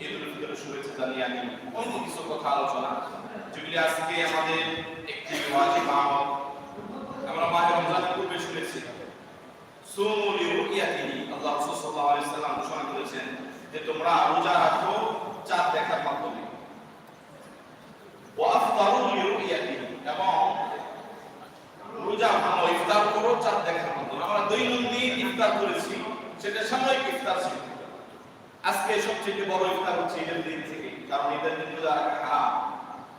তা নিয়ে আমি অন্য কিছু কথা আলোচনা যেগুলি আজকে আমাদের একটি ওয়াজিব আমল আমরা মাহে রমজানের পূর্বে শুনেছি সুমু লিরুকিয়াতিহি আল্লাহ সাল্লাম ঘোষণা করেছেন যে তোমরা রোজা রাখো চাঁদ দেখার মাধ্যমে এবং ইফতার করো, চাঁদ দেখার মাধ্যমে। আমরা দৈনন্দিন ইফতার করেছি, সেটা সাময়িক ইফতার ছিল। আজকে সবচেয়ে বড় ইফতার হচ্ছে ঈদের দিন থেকে, কারণ ঈদের দিন রোজা রাখা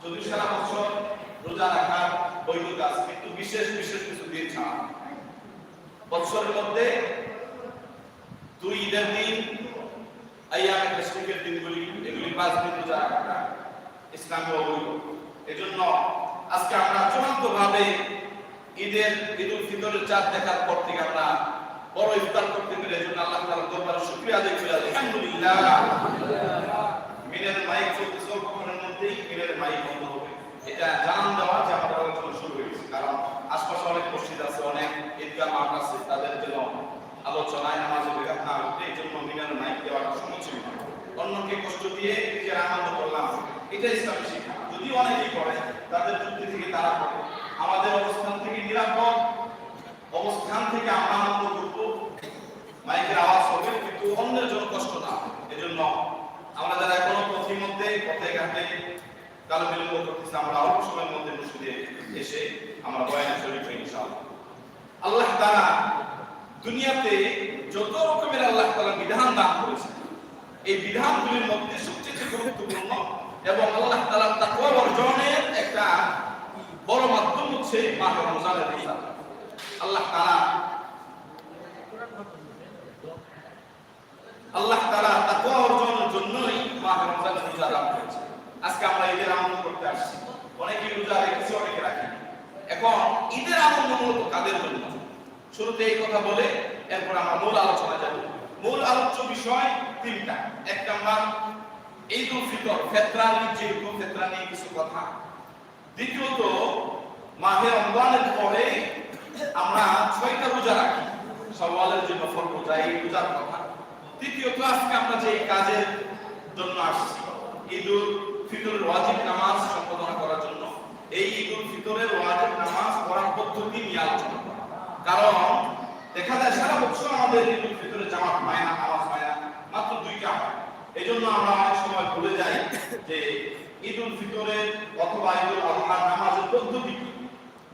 যদি সারা বছর রোজা রাখার বৈধতা কিন্তু বিশেষ বিশেষ কিছু দিন ছাড়া। বছরের মধ্যে দুই ঈদের দিন আইয়ামে তাশরিকের দিনগুলি, এগুলি পাঁচ দিন রোজা রাখাটা ইসলামে অবৈধ। এজন্য আজকে আমরা চূড়ান্ত ভাবে ঈদের ঈদুল ফিতরের চাঁদ দেখার পর থেকে আমরা বড় ইফতার করতে পেরে এজন্য আল্লাহ তাআলার দরবারে শুকরিয়া আদায় করি আলহামদুলিল্লাহ। মিনের মাইক চলতেছে অল্পক্ষণের মধ্যেই মিনের মাইক বন্ধ হবে। এটা জানান দেওয়া যে আমাদের আলোচনা শুরু হয়েছে কারণ আশপাশে অনেক মসজিদ আছে অনেক ঈদগাহ মাঠ আছে তাদের জন্য আলোচনায় নামাজে বিঘাত না। হতে এই জন্য মিনের মাইক দেওয়াটা সমুচিত। না। অন্যকে কষ্ট দিয়ে নিজের আনন্দ করলাম এটা ইসলামী শিক্ষা। যদি অনেকেই করে তাদের যুক্তি থেকে তারা করে। আমাদের অবস্থান থেকে নিরাপদ অবস্থান থেকে আমরা আনন্দ করব। মাইকের আওয়াজ হবে, কিন্তু অন্যের জন্য কষ্ট না, এজন্য আমরা যারা এখনও পথের মধ্যে পথে ঘাটে কালো বিলম্ব করতেছি, আমরা অল্প সময়ের মধ্যে মসজিদে এসে আমরা বয়ানে শরীফ ইনশাআল্লাহ। আল্লাহ তাআলা দুনিয়াতে যত রকমের আল্লাহ তাআলা বিধান দান করেছেন, এই বিধানগুলির মধ্যে সবচেয়ে গুরুত্বপূর্ণ এবং আল্লাহ তাআলা তাকওয়া অর্জনের একটা বড় মাধ্যম হচ্ছে মাহ রমজানের রোজা আল্লাহ তাআলা আল্লাহ তাআলা তাকওয়া অর্জনের জন্যই মাহ রমজানের রোজা দান করেছে। আজকে আমরা ঈদের আনন্দ করতে আসছি। অনেকে রোজা রেখেছি, অনেকে রাখি এখন ঈদের আনন্দ মূলত কাদের জন্য? শুরুতে এই কথা বলে এরপর আমরা মূল আলোচনা যাব। মূল আলোচ্য বিষয় তিনটা। এক নাম্বার ঈদ উল ফিতর ফেতরা যেহেতু ফেতরা নিয়ে কিছু কথা। দ্বিতীয়ত, মাহে রমজানের পরে আমরা ছয়টা রোজা রাখি। সওয়ালের জন্য ফল রোজা, এই রোজার কথা। তৃতীয়ত, আজকে আমরা যে কাজের জন্য আসছি, ঈদুল ফিতরের ওয়াজিব নামাজ সম্পাদনা করার জন্য। এই ঈদুল ফিতরের ওয়াজিব নামাজ পড়ার পদ্ধতি নিয়ে আলোচনা কারণ, দেখা যায় সারা বছর আমাদের ঈদুল ফিতরের জামাত হয় না নামাজ হয় না মাত্র দুইটা হয়। এই জন্য আমরা অনেক সময় ভুলে যাই যে ঈদুল ফিতরের অথবা ঈদুল আজহার নামাজের পদ্ধতি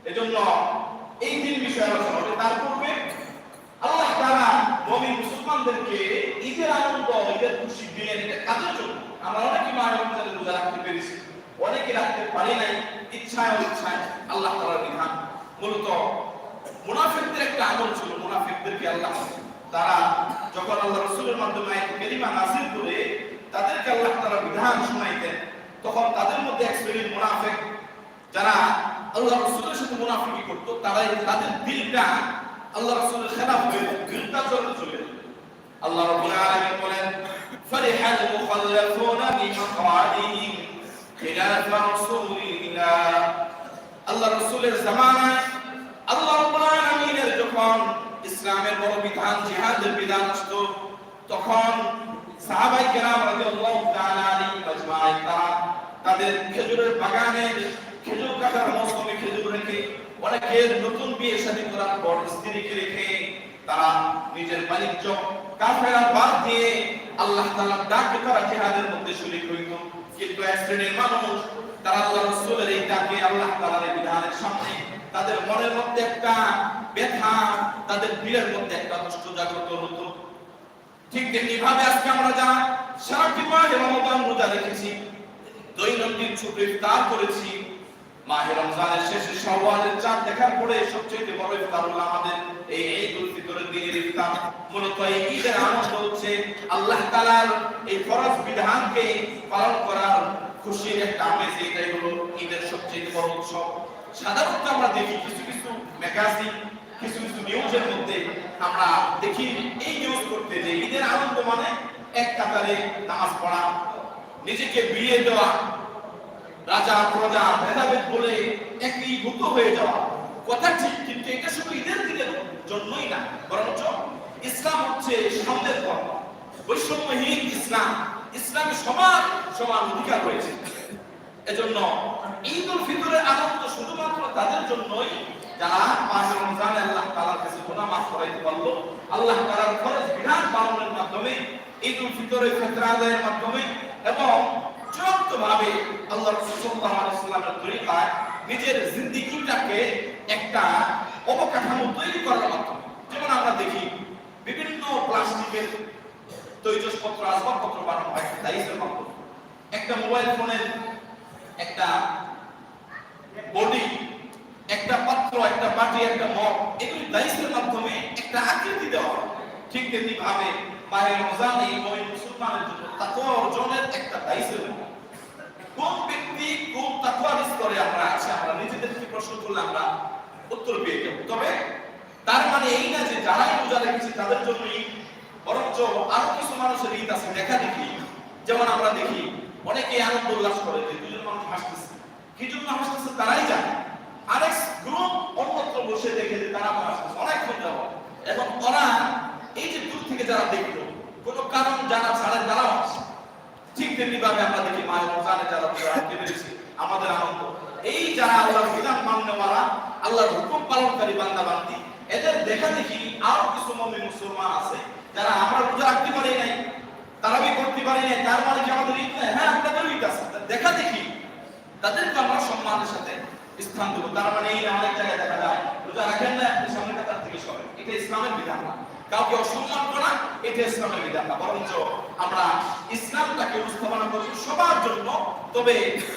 এজন্য এই তিন বিষয় আলোচনা হবে তার পূর্বে আল্লাহ তাআলা মুমিন মুসলমানদেরকে ঈদের আনন্দ, ঈদের খুশি দিলেন এটা কাজের জন্য। আমরা অনেকে মায়ের রোজা রাখতে পেরেছি। অনেকে রাখতে পারি নাই, ইচ্ছায় অনিচ্ছায় আল্লাহ তাআলার বিধান। মূলত মুনাফিকদের একটা আমল ছিল, মুনাফিকদেরকে আল্লাহ তারা যখন আল্লাহ রাসূলের মাধ্যমে কালিমা নাযিল করে তাদেরকে আল্লাহ তাআলা বিধান শোনাইতেন, তখন তাদের মধ্যে এক শ্রেণির মুনাফিক যারা আল্লাহ রাসূলের সাথে মুনাফিকি করত তারা তাদের দিলটা আল্লাহ রাসূলের খেলাফ হয়ে দিলটা চলে চলে। আল্লাহ রাব্বুল আলামিন বলেন, ফারিহাল মুখাল্লাফুনা বিমাকআদিহিম খিলাফ রাসূলিল্লাহ আল্লাহ রাসূলের জামানায় আল্লাহ রাব্বুল আলামিনের যখন ইসলামের বড় বিধান, জিহাদের বিধান আসতো, তখন সাহাবাই কেরাম রাদিয়াল্লাহু তাআলা আলাইহিম আজমাইন, তারা তাদের খেজুরের বাগানে খেজুর কাটার মৌসুমে খেজুর রেখে, অনেকের নতুন বিয়ে শাদী করার পর স্ত্রীকে রেখে তারা নিজের বাণিজ্য কাফেরা বাদ দিয়ে আল্লাহ তাআলার ডাকে তারা জিহাদের মধ্যে শরীক হইত কিন্তু এক শ্রেণির মানুষ, তারা আল্লাহ রাসূলের এই ডাকে আল্লাহ তাআলার বিধানের সামনে তাদের মনের মধ্যে একটা ব্যথা, তাদের দিলের মধ্যে একটা কষ্ট জাগ্রত হতো। ঠিক তেমনি ভাবে আজকে আমরা যা সারাটি মাহে রমজান রোজা রেখেছি, দৈনন্দিন ছোট ইফতার করেছি মাহে রমজানের শেষে শাওয়ালের চাঁদ দেখার পরে সবচেয়ে বড় ইফতার হলো আমাদের এই ফিতরের দিনের ইফতার। মূলত এই ঈদের আনন্দ হচ্ছে আল্লাহ তাআলার এই ফরজ বিধানকে পালন করার খুশির একটা আমেজ, এটাই হলো ঈদের সবচেয়ে বড় উৎসব। সাধারণত আমরা দেখি কিছু কিছু ম্যাগাজিন কিছু কিছু নিউজের মধ্যে আমরা দেখি এই নিউজ করতে যে ঈদের আনন্দ মানে এক কাতারে নামাজ পড়া, নিজেকে বিয়ে দেওয়া রাজা, প্রজা, ভেদাভেদ বলে একই হয়ে যাওয়া। কথা ঠিক, কিন্তু এটা শুধু ঈদের দিনের জন্যই না, বরঞ্চ ইসলাম হচ্ছে সামনের ধর্ম। বৈষম্যহীন ইসলাম, ইসলামে সমান সমান অধিকার রয়েছে। এজন্য ঈদ উল ফিতরের আনন্দ শুধুমাত্র তাদের জন্যই, যারা মাহে রমজানে আল্লাহ তাআলার কাছে গুনাহ মাফ করাইতে আল্লাহ তাআলার ফরজ বিধান পালনের মাধ্যমে ঈদ উল ফিতরের ফিতরা আদায়ের মাধ্যমে এবং চূড়ান্ত ভাবে আল্লাহ রাসূল সাল্লাল্লাহু আলাইহি ওয়াসাল্লামের তরিকায় নিজের জিন্দেগিটাকে একটা অবকাঠামো তৈরি করার মাধ্যমে যেমন আমরা দেখি বিভিন্ন প্লাস্টিকের তৈজসপত্র, আসবাবপত্র বানানো হয় দায়িত্বের মাধ্যমে একটা মোবাইল ফোনের একটা বডি, একটা পাত্র, একটা বাটি, একটা মগ, এগুলি দায়িত্বের মাধ্যমে একটা আকৃতি দেওয়া। ঠিক তেমনি ভাবে মায়ের রমজান এই মুসলমানের জন্য তাকওয়া অর্জনের একটা দায়িত্বের মতো। কোন ব্যক্তি কোন তাকওয়ার স্তরে আমরা আছি, আমরা নিজেদেরকে প্রশ্ন করলে আমরা উত্তর পেয়ে যাব। তবে তার মানে এই না যে যারাই রোজা রেখেছে, তাদের জন্য ঈদ বরঞ্চ আরও কিছু মানুষের ঈদ আছে দেখা দেখি যেমন আমরা দেখি, অনেকে আনন্দ উল্লাস করে যে দুজন মানুষ হাসতেছে। কি জন্য হাসতেছে তারাই জানে। আরেক গ্রুপ অন্যত্র বসে দেখে যে তারা হাসতেছে, অনেকক্ষণ যাব এবং ওরা এই যে দূর থেকে যারা দেখল, কোনো কারণ জানা ছাড়া তারাও আসে ঠিক তেমনি ভাবে আমরা দেখি মায়ের রমজানে যারা পেরেছি আমাদের আনন্দ। এই যারা আল্লাহর বিধান মান্যওয়ালা আল্লাহর হুকুম পালনকারী বান্দা, বান্দি, এদের দেখা দেখি আরও কিছু মুমিন মুসলমান আছে, যারা আমরা রোজা রাখতে পারি নাই, তারাবি করতে পারি নাই, তার মানে কি আমাদের ঈদ নাই? হ্যাঁ আপনাদের ঈদ আছে দেখা দেখি, তাদেরকে আমরা সম্মানের সাথে স্থান দেবো। তার মানে এই অনেক জায়গায় দেখা যায়, রোজা রাখেন না আপনি সামনে কাতার থেকে সরেন এটা ইসলামের বিধান না। কাউকে অসম্মান করা, এটা ইসলামের বিধান বরঞ্চ আমরা ইসলামটাকে উপস্থাপনা করি সবার জন্য। তবে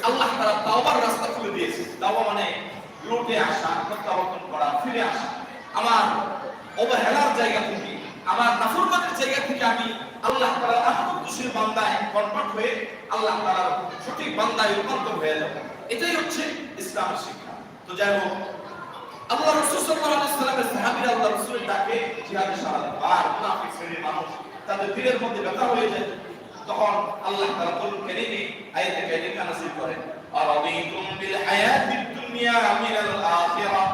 আল্লাহ তারা তাওবার রাস্তা খুলে দিয়েছে। তাওবা মানে লুটে আসা, প্রত্যাবর্তন করা, ফিরে আসা। আমার অবহেলার জায়গা থেকে, আমার নাফরমানের জায়গা থেকে আমি আল্লাহ তাআলার আহমদ খুশির বান্দায় কনভার্ট হয়ে আল্লাহ তাআলার সঠিক বান্দায় রূপান্তর হয়ে যাব। এটাই হচ্ছে ইসলামের শিক্ষা। তো যাই হোক আল্লাহ রাসূল সাল্লাল্লাহু আলাইহি সাল্লামের সাহাবীরা আল্লাহ রাসূলের ডাকে জিহাদে সারা আর মুনাফিক শ্রেণীর মানুষ তাদের দিলের মধ্যে ব্যথা হয়ে যায় তখন আল্লাহ তাআলা কোরআন কারীমে আয়াতে কারিমা নাযিল করেন আরাদিতুম বিল হায়াতিদ দুনিয়া মিনাল আখিরাহ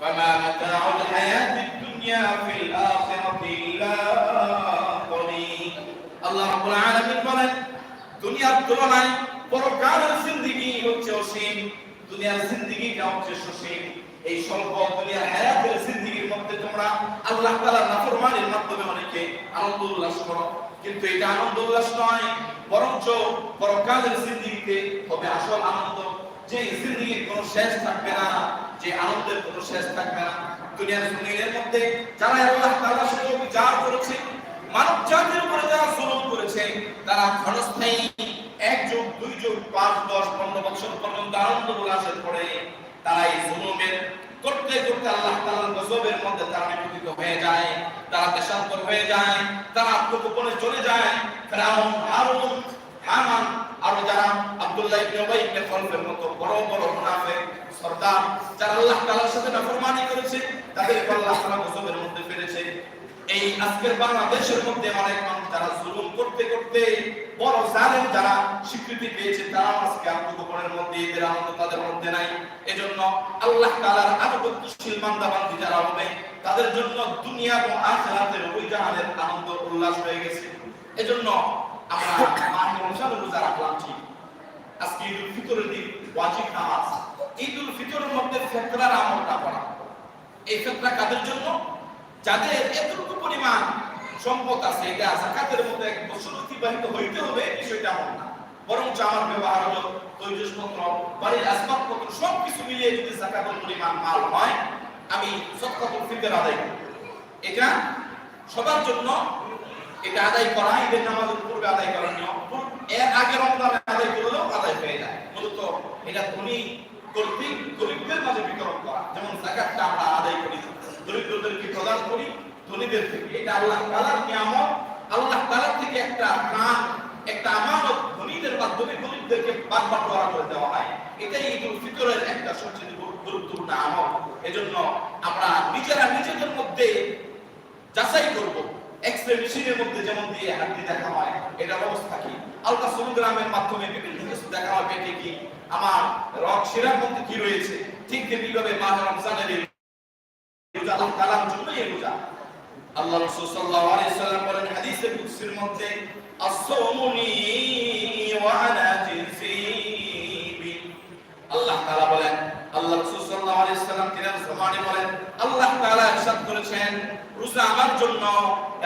فما متاع الحياة الدنيا في الآخرة إلا قليل আল্লাহ রাব্বুল আলামিন বলেন দুনিয়ার তুলনায় পরকালের জিন্দেগি হচ্ছে অসীম দুনিয়ার জিন্দেগিটা হচ্ছে সসীম এই স্বল্প দুনিয়ার হায়াতের জিন্দেগির মধ্যে তোমরা আল্লাহ তাআলার নাফরমানির মাধ্যমে অনেকে আনন্দ উল্লাস করো। কিন্তু এটা আনন্দ উল্লাস নয়, বরঞ্চ পরকালের জিন্দেগিতে হবে আসল আনন্দ। যে জিন্দেগির কোনো শেষ থাকবে না যে আনন্দের কোনো শেষ থাকবে না। দুনিয়ার জিন্দেগির মধ্যে যারা আল্লাহ তাআলার সাথে বিচার করেছে মানব জাতির উপরে যারা জুলুম করেছে, তারা ক্ষণস্থায়ী এক যুগ দুই যুগ পাঁচ, দশ, পনেরো বছর পর্যন্ত আনন্দ উল্লাসের পরে তারা এই জুলুমের করতে করতে আল্লাহ তাআলার গজবের মধ্যে তারা নিপতিত হয়ে যায়, তারা দেশান্তর হয়ে যায়, তারা আত্মগোপনে চলে যায়। ফেরাউন, হারুন, হামান, আরও যারা আব্দুল্লাহ ইবনে উবাই ইবনে খলফের মতো বড় বড় মুনাফিক, সর্দার, যারা আল্লাহ তাআলার সাথে নাফরমানি করেছে তাদের আল্লাহ তাআলা গজবের মধ্যে ফেলেছে। এই আজকের বাংলাদেশের মধ্যে অনেক মানুষ যারা জুলুম করতে করতে বড় জালেম যারা স্বীকৃতি পেয়েছে তারা আজকে আত্মগোপনের মধ্যে, এদের আনন্দ তাদের মধ্যে নাই। এজন্য আল্লাহ তাআলার আনুগত্যশীল বান্দি যারা হবে, তাদের জন্য দুনিয়া এবং আখিরাতের জাহানের আনন্দ উল্লাস হয়ে গেছে। এজন্য আমরা মাহে রমজান রোজা রাখলাম, ঠিক। আজকে ঈদুল ফিতরের দিন, ওয়াজিব নামাজ। ঈদুল ফিতরের মধ্যে ফিতরার আমলটা করা। এই ফিতরা কাদের জন্য? যাদের এতটুকু পরিমাণ সম্পদ আছে, এটা জাকাতের মধ্যে এক বছর অতিবাহিত হইতে হবে বিষয়টা এমন না। বরঞ্চ আমার ব্যবহার হলো তৈজসপত্র, বাড়ির আসবাবপত্র সব কিছু মিলিয়ে যদি জাকাতের পরিমাণ মাল হয়, আমি সৎকাতুল ফিতর আদায় করি এটা সবার জন্য এটা আদায় করা, ঈদের নামাজের পূর্বে আদায় করার নিয়ম। এর আগে রমজানে আদায় করলেও আদায় হয়ে যায়। মূলত এটা ধনী কর্তৃক গরিবদের মাঝে বিতরণ করা। যেমন জাকাতটা আমরা আদায় করি দরিদ্রদেরকে প্রদান করি, ধনীদের থেকে। এটা আল্লাহ তাআলার নিয়ামত। আল্লাহ তাআলা থেকে একটা প্রাণ একটা আমানত ধনীদের মাধ্যমে গরিবদেরকে ভাগ বাটোয়ারা করে দেওয়া হয়। এটাই ঈদুল ফিতরের একটা সবচেয়ে গুরুত্বপূর্ণ আমল। এজন্য আমরা নিজেরা নিজেদের মধ্যে যাচাই করব। এক্সরে মেশিনের মধ্যে যেমন দিয়ে হাড্ডি দেখা হয়, এটার অবস্থা কি? আলট্রাসোনোগ্রামের মাধ্যমে বিভিন্ন কিছু দেখা হয়, পেটে কি? আমার রক শিরার মধ্যে কি রয়েছে? ঠিক তেমনি ভাবে মাহ রমজানের এই আল্লাহ জন্য তাআলা করেছেন আমার জন্য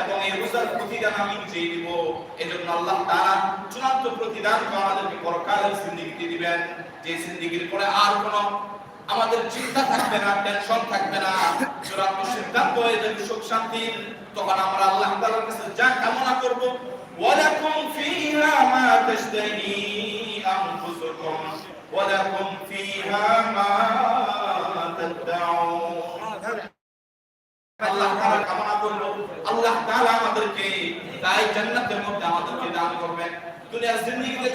এবং এই রোজার প্রতিদান আমি নিজেই দিব এজন্য আল্লাহ তাআলা চূড়ান্ত প্রতিদান আমাদেরকে পরকালের দিবেন। যে জিন্দেগির পরে আর কোনো আমাদের চিন্তা থাকবে না টেনশন থাকবে না। চূড়ান্ত সিদ্ধান্ত হয়ে যাবে, সুখ, শান্তি, তখন আমরা আল্লাহ তাআলার কাছে যা কামনা করব, ওয়ালাকুম ফিহা মা তাশতাহি আনফুসুকুম, ওয়ালাকুম ফিহা মা আল্লাহ কামনা করব আল্লাহ আমাদেরকে তাই জান্নাতের মধ্যে আমাদেরকে দান করবেন। দুনিয়ার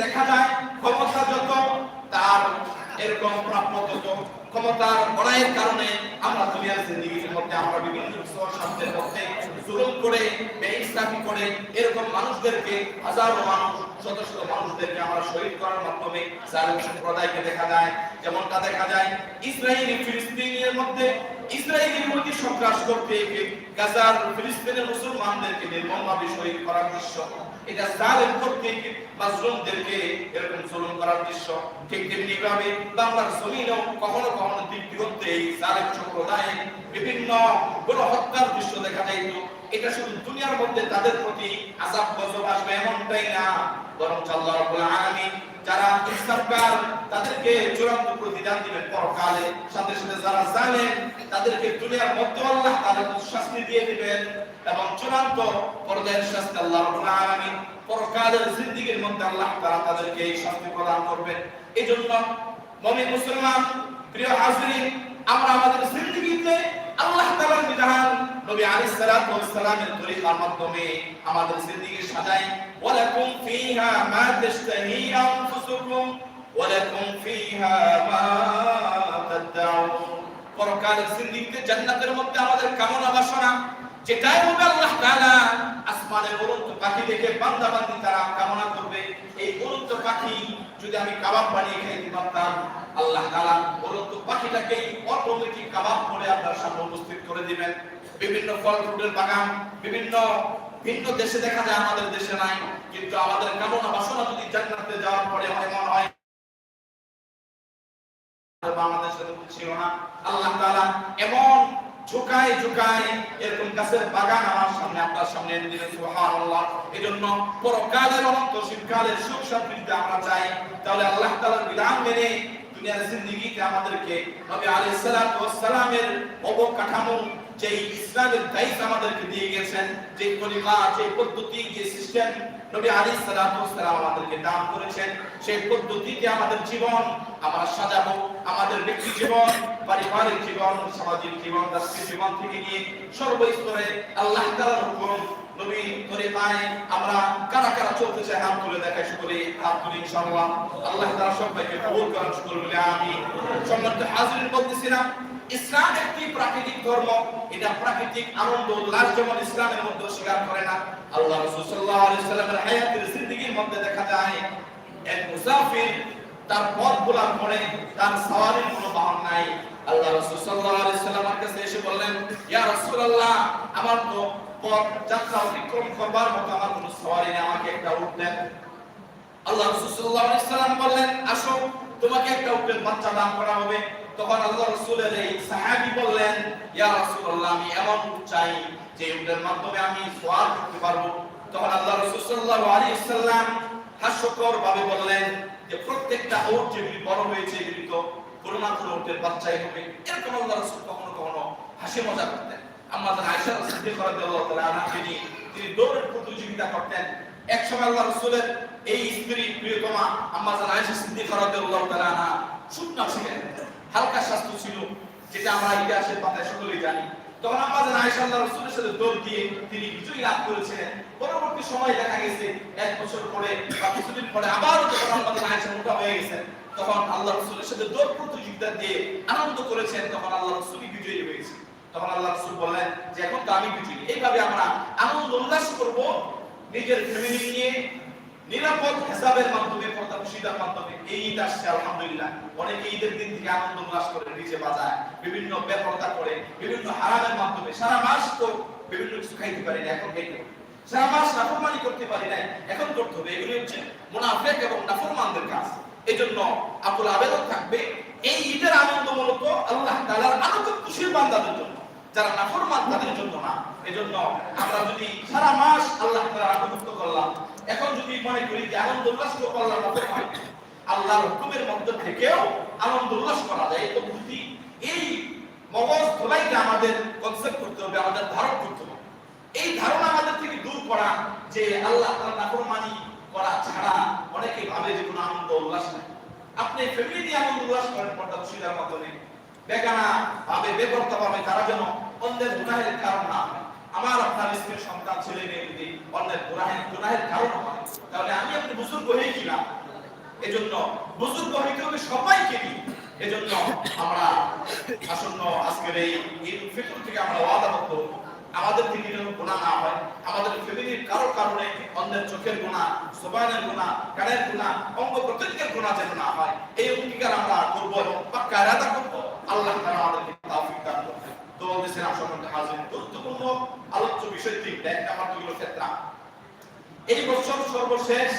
দেখা যায়, ক্ষমতা যত, তার এরকম প্রাপ্য ক্ষমতার বড়াইয়ের কারণে আমরা দুনিয়ার জিন্দিগির মধ্যে আমরা বিভিন্ন শব্দের মধ্যে জুলুম করে বেইনসাফি করে এরকম মানুষদেরকে হাজারো মানুষ, শত শত মানুষদেরকে আমরা শহীদ করার মাধ্যমে জালিম সম্প্রদায়কে দেখা যায়। যেমনটা দেখা যায় ইসরায়েলি ফিলিস্তিনের মধ্যে ইসরায়েলি মধ্যে সন্ত্রাস করতে গাজার ফিলিস্তিনের মুসলমানদেরকে নির্মমভাবে শহীদ করার দৃশ্য। এটা জালেম করতে মাজলুমদেরকে এরকম জুলুম করার দৃশ্য। ঠিক তেমনি ভাবে বাংলার জমিনেও কখনো কখনো করতে এই জালেম সম্প্রদায় বিভিন্ন গণহত্যার দৃশ্য দেখা যাইত। এটা শুধু দুনিয়ার মধ্যে তাদের প্রতি আযাব গজব আসবে এমনটাই না বরং আল্লাহ রাব্বুল আলামিন যারা ইনসাফকার তাদেরকে চূড়ান্ত প্রতিদান দিবেন পরকালে। সাথে সাথে যারা জালেম, তাদেরকে দুনিয়ার মধ্যে আল্লাহ তাদের শাস্তি দিয়ে দিবেন এবং চূড়ান্ত পর্যায়ের শাস্তি আল্লাহ রাব্বুল পরকালের জিন্দেগীর মধ্যে আল্লাহ তাআলা তাদেরকে এই শাস্তি প্রদান করবেন। এজন্য মুমিন মুসলমান, প্রিয় হাজিরিন, আমরা আমাদের জিন্দেগিতে আল্লাহ তাআলার বিধান নবী আলাইহিস সালাতু ওয়াস সালামের তরিকার মাধ্যমে আমাদের জিন্দেগি সাজাই। ওয়ালাকুম ফিহা মা তাশতাহি আনফুসুকুম ওয়ালাকুম ফিহা মা তাদউন পরকালের জিন্দেগিতে জান্নাতের মধ্যে আমাদের কামনা বাসনা, যেটাই হবে আল্লাহ তাআলা আসমানের উড়ন্ত পাখি দেখে বান্দা বান্দি তারা কামনা করবে। এই উড়ন্ত পাখি যদি আমি কাবাব বানিয়ে খাইতে পারতাম, আল্লাহ তাআলা উড়ন্ত পাখিটাকে অটোমেটিক কাবাব করে আপনার সামনে উপস্থিত করে দিবেন। বিভিন্ন ফল ফ্রুটের বাগান, বিভিন্ন ভিন্ন দেশে দেখা যায়, আমাদের দেশে নাই, কিন্তু আমাদের কামনা বাসনা যদি জান্নাতে যাওয়ার পরে হয় বাংলাদেশে তো ছিল না। আল্লাহ বিধান মেনে আমাদেরকে অবকাঠামো যে ইসলামের দায়িত্ব আমাদেরকে দিয়ে গেছেন, যে তরিকা যে পদ্ধতি, যে সিস্টেম নবী ওয়াস সালাম আমাদেরকে দান করেছেন। সেই পদ্ধতিতে আমাদের জীবন, আমরা সাজাবো। আমাদের ব্যক্তি জীবন, পারিবারিক জীবন, সামাজিক জীবন, রাষ্ট্রীয় জীবন থেকে নিয়ে সর্বস্তরে আল্লাহ তাআলার হুকুম, নবী তরিকায় আমরা কারা কারা চলতে চাই হাত তুলে দেখাই শুকরে, হাত তুলে ইনশাআল্লাহ। আল্লাহ তাআলা সবাইকে কবুল করেন, শুকর বলে আমি সম্মানিত হাজিরিন, বলতেছিলাম ইসলাম একটি প্রাকৃতিক ধর্ম, এটা প্রাকৃতিক আনন্দ উল্লাস যেমন ইসলামের মধ্যে স্বীকার করে না। আল্লাহ রাসূল সাল্লাল্লাহু আলাইহি সাল্লামের হায়াতের জিন্দেগীর মধ্যে দেখা যায়, এক মুসাফির তার পথ ভোলার পরে তার সাওয়ারির কোনো বাহন নাই। আল্লাহ রাসূল সাল্লাল্লাহু আলাইহি সাল্লামের কাছে এসে বললেন, ইয়া রাসূলুল্লাহ, আমার তো পথ যাত্রা অতিক্রম করবার মতো আমার কোনো সাওয়ারি নেই, আমাকে একটা উট দেন। আল্লাহ রাসূল সাল্লাল্লাহু আলাইহি সাল্লাম বললেন, আসো, তোমাকে একটা উটের বাচ্চা দান করা হবে। তখন আল্লাহ রাসূলের এই সাহাবী বললেন, ইয়া রাসূলুল্লাহ, আমি এমন চাই যে উটের মাধ্যমে আমি সওয়ার করতে পারব। তখন আল্লাহ রাসূল সাল্লাল্লাহু আলাইহি হাস্যকর ভাবে বললেন যে, প্রত্যেকটা উট যেগুলি বড় হয়েছে, এগুলি তো করুণাকুর উটের বাচ্চাই হবে। এরকম আল্লাহ রাসূল কখনো কখনো হাসি মজা করতেন। আমাদের আয়েশা সিদ্দিকা রাদিয়াল্লাহু তাআলা আনহাকে নিয়ে তিনি দৌড়ের প্রতিযোগিতা করতেন। এক সময় আল্লাহ রাসূলের এই স্ত্রী প্রিয়তমা আম্মাজান আয়েশা সিদ্দিকা রাদিয়াল্লাহু তাআলা আনহা শুকনা ছিলেন হালকা স্বাস্থ্য ছিল, যেটা আমরা ইতিহাসের পাতায় সকলেই জানি। তখন আমাদের আয়েশা আল্লাহ রাসূলের সাথে দৌড় দিয়ে তিনি বিজয় লাভ করেছিলেন। পরবর্তী সময় দেখা গেছে, এক বছর পরে বা কিছুদিন পরে আবারও যখন আমাদের আয়েশা মোটা হয়ে গেছেন তখন আল্লাহ রাসূলের সাথে দৌড় প্রতিযোগিতা দিয়ে আনন্দ করেছেন, তখন আল্লাহ রাসূলই বিজয়ী হয়েছে তখন আল্লাহ রাসূল বললেন যে, এখন তো আমি বিজয়ী। এইভাবে আমরা আনন্দ উল্লাস করব, নিজের ফ্যামিলি নিয়ে নিরাপদ হিসাবের মাধ্যমে পর্দাশিতার মাধ্যমে এই ঈদ আসছে, আলহামদুলিল্লাহ। অনেকে ঈদের দিন থেকে আনন্দ উল্লাস করে নিচে বাজায়, বিভিন্ন বেপরদা করে, বিভিন্ন হারামের মাধ্যমে। সারা মাস তো বিভিন্ন কিছু খাইতে পারি না, এখন খাইতে সারা মাস নাফরমানি করতে পারি না এখন করতে হবে। এগুলি হচ্ছে মুনাফেক এবং নাফরমানদের কাজ। আবেদন থাকবে, এই ঈদের আনন্দ মূলত আল্লাহ তাআলার আনন্দ খুশির বান্দাদের জন্য। যারা নাফরমান তাদের জন্য না। এজন্য আমরা যদি সারা মাস আল্লাহ তাআলা আনন্দ করলাম, এখন যদি মনে করি যে আনন্দ উল্লাস তো করলাম নাফরমান আল্লাহর হুকুমের মধ্যে থেকেও আনন্দ উল্লাস করা যায় এই তো বুদ্ধি এই মগজ ধোলাইকে আমাদের কনসেপ্ট করতে হবে, আমাদের ধারণ করতে হবে। এই ধারণা আমাদের থেকে দূর করা, যে আল্লাহ তাআলা নাফরমানি করা ছাড়া অনেকে ভাবে যে কোনো আনন্দ, উল্লাস নাই। আপনি ফ্যামিলি নিয়ে আনন্দ, উল্লাস করেন, পর্দা সুবিধার মাধ্যমে। বেগানা ভাবে বেপরতা ভাবে, তারা যেন অন্যের গুনাহের কারণ না হয়। আমার আপনার স্ত্রীর সন্তান ছেলে মেয়ে যদি অন্যের গুনাহের গুনাহের কারণ হয়, তাহলে আমি আপনি বুজুর্গ হয়ে গেলাম এজন্য বুজুর্গ হইতে হবে সবাইকে নিয়ে এজন্য আমরা আসন্ন আজকের এই ঈদ ফিতর থেকে আমরা ওয়াদাবদ্ধ হব। আমাদের যেন গুণা না হয়, আমাদের ফ্যামিলির কারোর কারণে অন্যের চোখের গুণা সোবানের গুণা কানের গুণা অঙ্গ প্রত্যেকের গুণা যেন না হয়, এই অঙ্গীকার আমরা করব এবং পাক্কা এরাদা করব আল্লাহ আমাদেরকে তাওফিক দান করবেন তো বলতেছেন আসন্ন হাজির গুরুত্বপূর্ণ আলোচ্য বিষয় তিনটা এক ক্ষেত্রা। এই বছর সর্বশেষ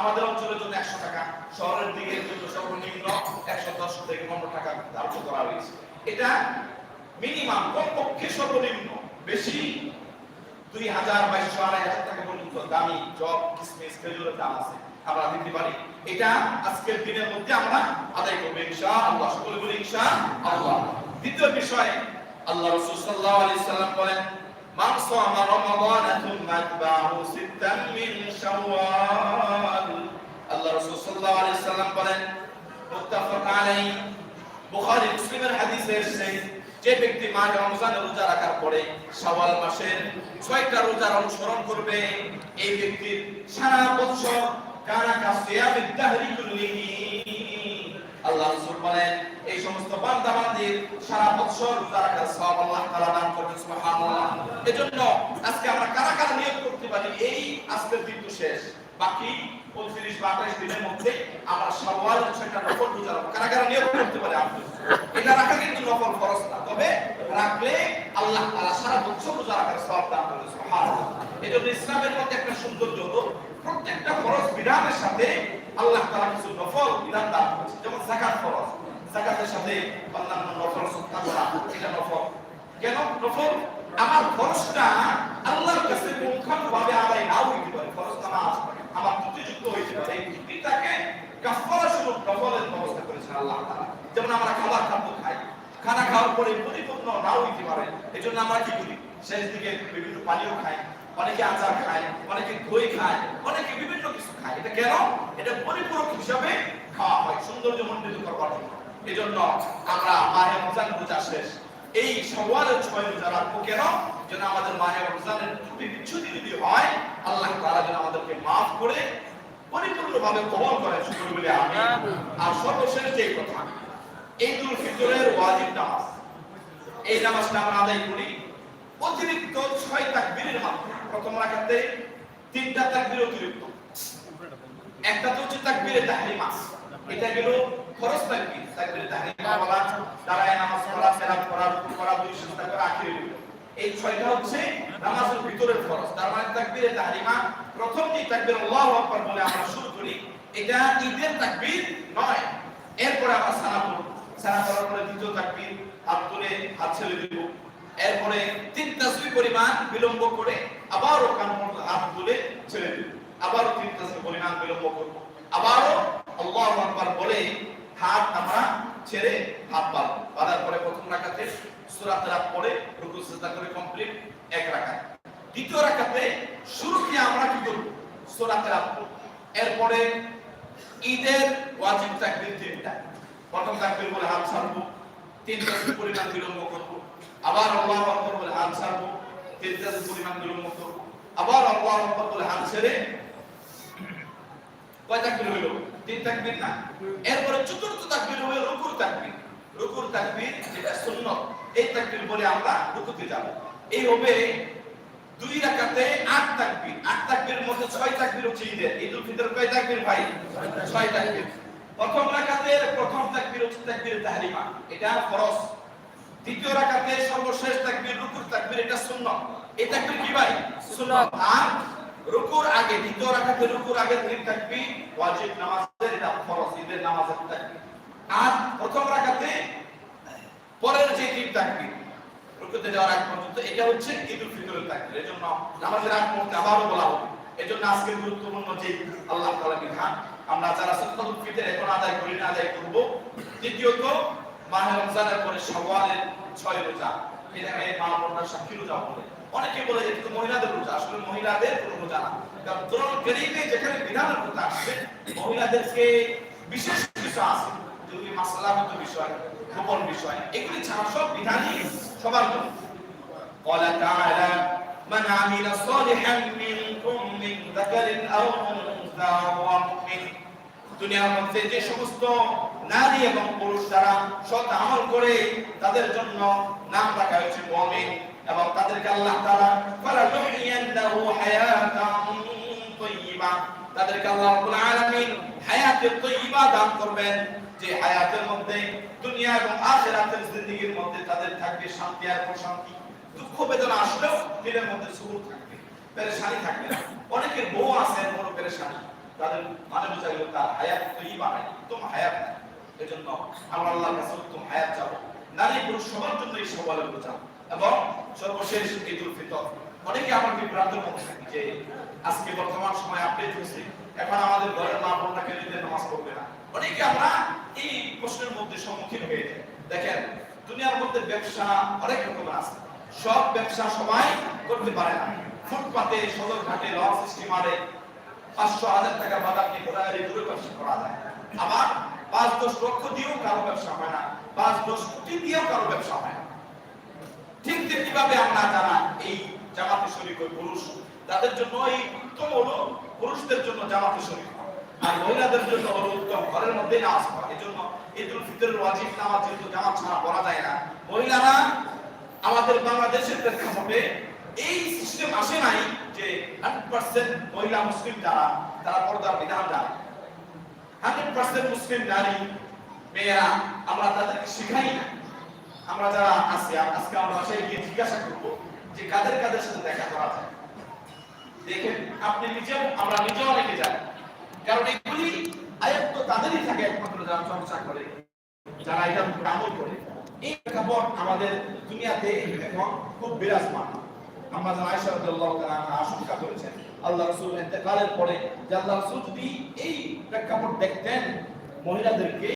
আমাদের অঞ্চলের জন্য একশো টাকা, শহরের দিকে জন্য সর্বনিম্ন একশো দশ থেকে পনেরো টাকা ধার্য করা হয়েছে। এটা মিনিমাম, কমপক্ষে সর্বনিম্ন। বেশি দুই হাজার বাইশশো আড়াই হাজার টাকা পর্যন্ত দামি জব কিসমিস খেজুরের দাম আছে। আমরা দিতে পারি। এটা আজকের দিনের মধ্যে আমরা আদায় করব ইনশা আল্লাহ সকলে বলি ইনশা আল্লাহ দ্বিতীয় বিষয়, আল্লাহ রসুল আলাইহি সাল্লাম বলেন من صام رمضان ثم اتبعه ستا من شوال আল্লাহ রাসূল সাল্লাল্লাহু আলাইহি সাল্লাম বলেন মুত্তাফাক আলাইহি বুখারী মুসলিমের হাদিসে এসেছে যে ব্যক্তি মাহে রমজানের রোজা রাখার পরে শাওয়াল মাসের ছয়টা রোজার অনুসরণ করবে এই ব্যক্তির সারা বছর কানা কাসিয়ামিদ দাহরি কুল্লিহি আল্লাহ রাসূল বলেন এই সমস্ত বান্দা বান্দির সারা বছর রোজা রাখার সওয়াব আল্লাহ তাআলা দান করবেন, সুবহানাল্লাহ। এজন্য আজকে আমরা কারা কারা নিয়োগ করতে পারি, এই আজকের দিন তো শেষ। বাকি 29 বা 28 দিনের মধ্যে আমরা শাওয়াল ছয়টা নফল রোজা রাখব কারা কারা নিয়োগ করতে পারে, আপনি? এটা রাখা কিন্তু নফল ফরজ না। তবে রাখলে আল্লাহ তাআলা সারা বছর রোজা রাখার সওয়াব দান করবেন, সুবহানাল্লাহ। এজন্য ইসলামের মধ্যে একটা সৌন্দর্য হলো, প্রত্যেকটা ফরজ বিধানের সাথে আল্লাহ তাআলা কিছু নফল বিধান দান করেছে যেমন যাকাত ফরজ। যাকাতের সাথে অন্যান্য নফল সত্তা করা, এটা নফল। কেন? নফল? আমার খরচটা আল্লাহর কাছে পুঙ্খানুভাবে আদায় নাও হইতে পারে খরচ নামাজ। আমার ত্রুটিযুক্ত হইতে পারে। এই কাফারা স্বরূপ নফলের ব্যবস্থা করেছেন আল্লাহ যেমন আমরা খাবার খাদ্য খাই, খানা খাওয়ার পরে পরিপূর্ণ নাও হইতে পারে। এই জন্য আমরা কি করি? শেষ দিকে বিভিন্ন পানীয় খাই, অনেকে আচার খায়, অনেকে দই খায়, অনেকে বিভিন্ন কিছু খায়। এটা কেন? এটা পরিপূরক হিসাবে খাওয়া হয় সৌন্দর্য মণ্ডিত করবার জন্য। এই জন্য আমরা মাহে রমজান রোজা শেষ। এই সওয়ালের ছয় রোজা রাখব কেন? যেন আমাদের মাহে রমজানের ত্রুটি বিচ্ছুতি যদি হয়, আল্লাহ তাআলা যেন আমাদেরকে মাফ করে কবল শুক্র বলে আমি আর সর্বশেষ যে কথা ফিতরের ওয়াজিব নামাজ। এই নামাজটা আমরা আদায় করি অতিরিক্ত ছয় তাকবীরের মাধ্যমে। প্রথম রাকাতে তিনটা তাকবীর অতিরিক্ত। একটা তো হচ্ছে তাকবীরে তাহরিমা এটা গেল তাকবীরে তাহরিমা বলা দাঁড়ায় নামাজ পড়া রুকু করা, দুই করা আখিরে এই ছয়টা হচ্ছে নামাজের ভিতরের ফরজ তার মানে তাহরিমা প্রথম যে আল্লাহু আকবার বলে আমরা শুরু করি। এটা ঈদের নয়। এরপরে আমরা সানা পড়ব। সানা পড়ার পরে দ্বিতীয় হাত তুলে হাত ছেড়ে দিব। এরপরে তিন তাসবিহ পরিমাণ বিলম্ব করে আবারও কান হাত তুলে ছেড়ে দিব। আবারও তিন তাসবিহ পরিমাণ বিলম্ব করব। আবারও আল্লাহু আকবার বলে হাত আমরা ছেড়ে হাত বাঁধব বাঁধার পরে প্রথম রাকাতে সূরা তেলাওয়াত পড়ে রুকু, সিজদা করে কমপ্লিট এক রাকাত। দ্বিতীয় রাকাতে শুরুতে আমরা কি করব? সূরা তেলাওয়াত করব এরপরে ঈদের ওয়াজিব তাকবীর তিনটা প্রথম তাকবীর বলে হাত ছাড়বো, তিন তাসবিহ পরিমাণ বিলম্ব করব। আবার আল্লাহু আকবার বলে হাত ছাড়বো, তিন তাসবিহ পরিমাণ বিলম্ব করব। আবার আল্লাহু আকবার বলে হাত ছেড়ে কয় তাকবীর হইল? তিন তাকবীর না। এরপরে চতুর্থ তাকবীর হলো রুকুর তাকবীর। রুকুর তাকবীর যেটা সুন্নাত, এই তাকবীর বলে আমরা রুকুতে যাব। এই হবে দুই রাকাতে আট তাকবীর। আট তাকবীর মধ্যে ছয় তাকবীর হচ্ছে ঈদের। ঈদুল ফিতর কয় তাকবীর ভাই? ছয় তাকবীর। প্রথম রাকাতের প্রথম তাকবীর হচ্ছে তাকবীর তাহরিমা। এটা ফরজ। দ্বিতীয় রাকাতে সর্বশেষ তাকবীর, রুকুর তাকবীর, এটা সুন্নাত। এই তাকবীর কি ভাই? সুন্নাত। আর রুকুর আগে, দ্বিতীয় রাকাতে রুকুর আগে তিন তাকবীর, ওয়াজিব নামাজের এটা ফরজ, ঈদের নামাজের তাকবীর। আর প্রথম রাকাতে পরের যে তিন তাকবীর, রুকুতে যাওয়ার আগ পর্যন্ত, এটা হচ্ছে ঈদুল ফিতরের তাকবীর। এজন্য নামাজের আগ মুহূর্তে আবারও বলা হবে। এজন্য আজকের গুরুত্বপূর্ণ যে আল্লাহ তাআলা বিধান, আমরা যারা সুন্নাতুল ফিতর এখন আদায় করি না, আদায় করব, দ্বিতীয়ত মাহে রমজানের পরে শাওয়ালের ছয় রোজা। এটাকে মা বোনরা সাক্ষী রোজা বলে। অনেকে বলে যে কিন্তু মহিলাদের রোজা আসলে মহিলাদের কোনো রোজা না কারণ তরুণ গরিবে যেখানে বিধানের কথা আসছে মহিলাদেরকে বিশেষ কিছু আছে যেগুলি মাসলাগত বিষয় গোপন বিষয় এগুলি ছাড়া সব বিধানই সবার জন্য قال تعالى من عمل صالحا منكم من ذكر أو أنثى وهو مؤمن দুনিয়ার মধ্যে যে সমস্ত নারী এবং পুরুষ যারা সৎ আমল করে তাদের জন্য নাম রাখা হয়েছে মুমিন এবং তাদেরকে আল্লাহ তাদেরকে আল্লাহ দান করবেন। যে হায়াতের মধ্যে দুনিয়া এবং মধ্যে তাদের থাকবে শান্তি আর প্রশান্তি। দুঃখ বেদনা আসলেও মধ্যে থাকবে, পেরেশানি থাকবে না। অনেকের বউ আছে, বড় পেরেশানি। তাদের মানে বোঝা গেল তার হায়াত বানায় উত্তম হায়াত নাই। এজন্য আমরা আল্লাহর কাছে উত্তম হায়াত নারী পুরুষ সবার জন্য এই সবালের বোঝা এবং সর্বশেষ ঈদুল ফিতর। অনেকে আমার বিভ্রান্তের মধ্যে থাকে যে আজকে বর্তমান সময় আপডেট হয়েছে এখন আমাদের ঘরের মা বোনরা কেন ঈদের নামাজ পড়বে না। অনেকে আমরা এই প্রশ্নের মধ্যে সম্মুখীন হয়ে যাই। দেখেন, দুনিয়ার মধ্যে ব্যবসা অনেক রকমের আছে। সব ব্যবসা সবাই করতে পারে না। ফুটপাতে সদর ঘাটে লঞ্চ স্টিমারে পাঁচশো হাজার টাকা বাজার নিয়ে ঘোরাঘুরি করে ব্যবসা করা যায়। আবার পাঁচ দশ লক্ষ দিয়েও কারও ব্যবসা হয় না। পাঁচ দশ কোটি দিয়েও কারও ব্যবসা হয় না। ঠিক তেমনিভাবে আমরা যারা এই জামাতে শরীক হই পুরুষ, তাদের জন্য এই উত্তম হলো পুরুষদের জন্য জামাতে হওয়া। আর মহিলাদের জন্য হলো উত্তম, ঘরের মধ্যে নামাজ পড়া। এই জন্য ঈদুল ফিতরের ওয়াজিব নামাজ যেহেতু জামাত ছাড়া পড়া যায় না, মহিলারা আমাদের বাংলাদেশের প্রেক্ষাপটে এই সিস্টেম আসে নাই যে হান্ড্রেড পার্সেন্ট মহিলা মুসলিম যারা, তারা পর্দার বিধান জানে। হান্ড্রেড পার্সেন্ট মুসলিম নারী, মেয়েরা, আমরা তাদেরকে শিখাই না। আমরা যারা আছি, আজকে আমরা বাসায় গিয়ে জিজ্ঞাসা করব যে কাদের কাদের সাথে দেখা করা যায়? দেখেন, আপনি নিজেও, আমরা নিজেও অনেকে জানি। কারণ এগুলি আয়াত তো তাদেরই থাকে একমাত্র যারা চর্চা করে, যারা এটা আমল করে। এই প্রেক্ষাপট আমাদের দুনিয়াতে এখন খুব বিরাজমান। আমরা যারা আয়েশা রাদিয়াল্লাহু তাআলা আশঙ্কা করেছেন, আল্লাহ রাসূল ইন্তেকালের পরে যে আল্লাহ রাসূল যদি এই প্রেক্ষাপট দেখতেন, মহিলাদেরকে